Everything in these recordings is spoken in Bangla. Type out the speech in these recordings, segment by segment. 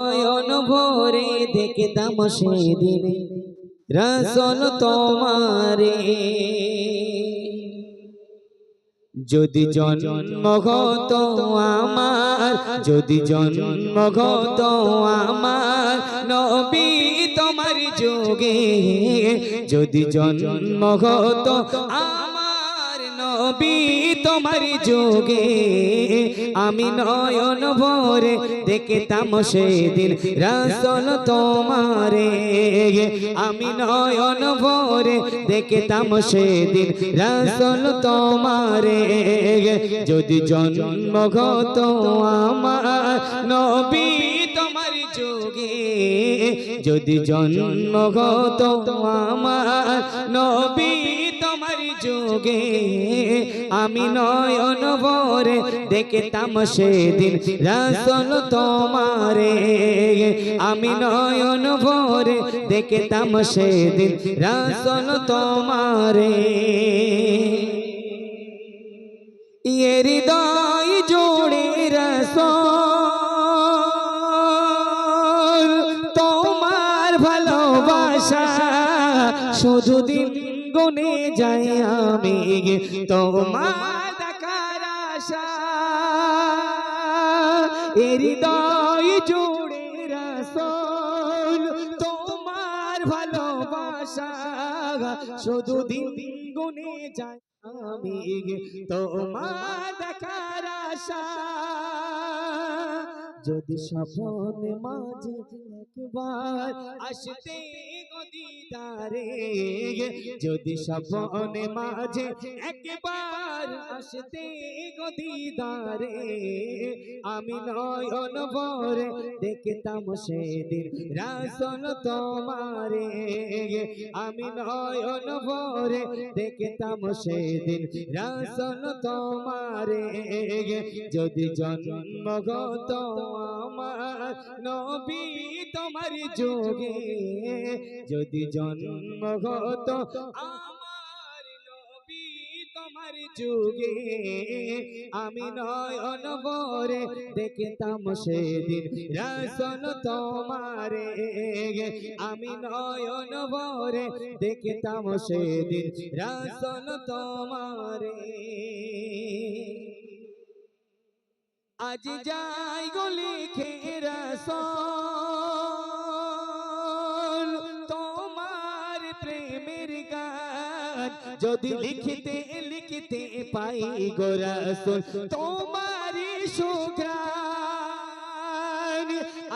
নয়ন ভরে দেখতাম সেদিন রসল তোমারে। যদি জন্ম গত আমার, যদি জন্ম গত আমার, নবী তোমার যোগে, যদি জন্ম আমার নবী তোমার যোগে। আমি নয়ন ভরে দেখতাম সেদিন রসল তোমারে। আমি নয়ন ভরে দেখতাম সেদিন রসল তোমারে। যদি জন্মগত আমার নবী যোগে। যদি জন্মগত আমার নবী তোমার যোগে আমি নয়ন ভরে দেখতাম সেদিন রসল তোমারে। আমি নয়ন ভরে দেখতাম সেদিন রসল তোমারে। তোমার ভালোবাসা শুধু দিন গুনে যাই আমি। তোমার দেখার আশা হৃদয় জোড়ে রসল, তোমার ভালোবাসা শুধু দিন গুনে যাই আমি। তোমার দেখার আশা যদি স্বপনে মাঝে একবার আসতে গদিদারে যদি স্বপনে মাঝে একবার আসতে গদিদারে আমি নয়ন ভরে দেখতাম সেদিন রাসন তোমারে। আমি নয়ন ভরে দেখতাম সেদিন রাসন তোমারে। যদি জন্মগত আমার নবী তোমার যোগে যদি জন্মগত আমার নবী তোমার যুগে আমি নয়ন ভরে দেখতাম সেদিন রসন তোমারে। আমি নয়ন ভরে দেখতাম সেদিন রসন তোমারে। আজ যাই গলি খেরা তোমার প্রেমের গান যদি লিখিতে লিখিতে পাই গোরাসুল তোমার সুগ্রান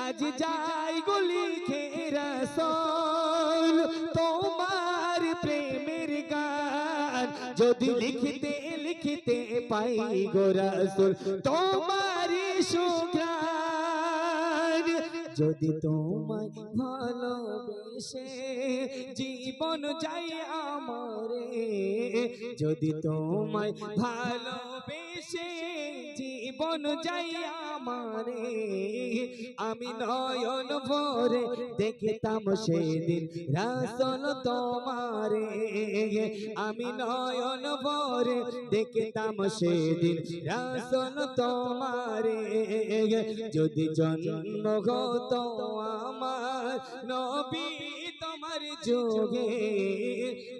আজ যাই গলি খেরা তোমার প্রেমের গান যদি লিখিতে লিখিতে পাই গোরাসুল তোমার সুগ্রান যদি তোমায় ভালোবেসে জীবন যাই আমারে যদি তোমায় ভালোবেসে জীবন যাই আমারে, আমি নয়ন ভরে দেখতাম সেদিন রাসল তোমারে। আমি নয়ন ভরে দেখতাম সেদিন রাসল তোমারে। যদি জন্মগত আমার নবী তোমার যোগে,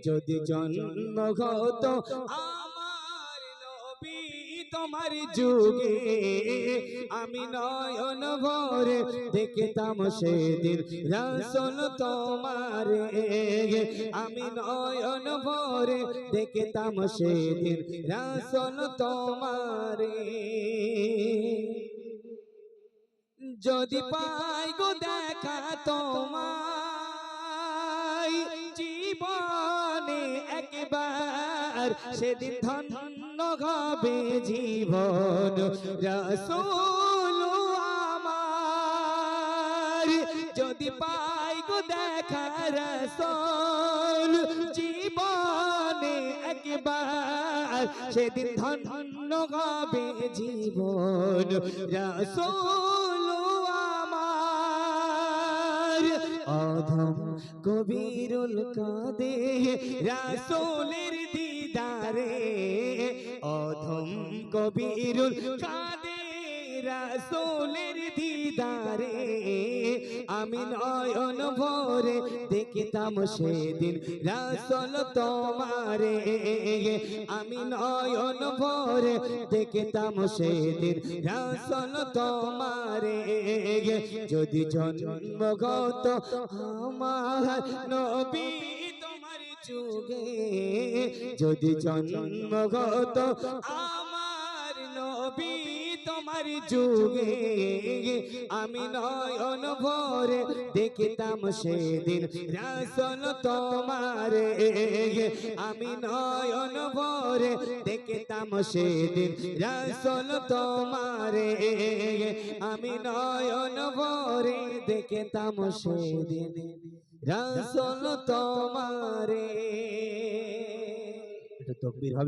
যদি জন্মগত আমার নবী তোমার যুগে আমি নয়ন ভরে দেখতাম সেদিন রসল তোমারে আমি নয়ন ভরে দেখতাম সেদিন রসল তোমারে যদি পাই গো দেখা তোমায় জীবনে একবার সেদিন ধন্য হবে জীবন, রসুল আমার। যদি পাই গো দেখা রসুল, জীবনে একবার সেদিন ধন্য হবে জীবন, রসুল আমার। অধম কবিরুল কাদে রাসোলের দিদারে অধম কবিরুল কাদে রাসোলের দিদারে। আমি নয়ন ভরে দেখিতাম সেদিন রাসল তোমারে। আমি নয়ন ভরে দেখিতাম সেদিন রাসল তোমারে। যদি জন্মগত আমার নবী যুগে যদি জন্মগত আমার নবী তোমার যুগে আমি নয়ন ভরে দেখিতাম সেদিন রাসল তোমারে আমি নয়ন ভরে দেখিতাম সেদিন রাসল তোমারে আমি নয়ন ভরে দেখিতাম সেদিন রাসল তোমারে। এটা তকবীর হবে।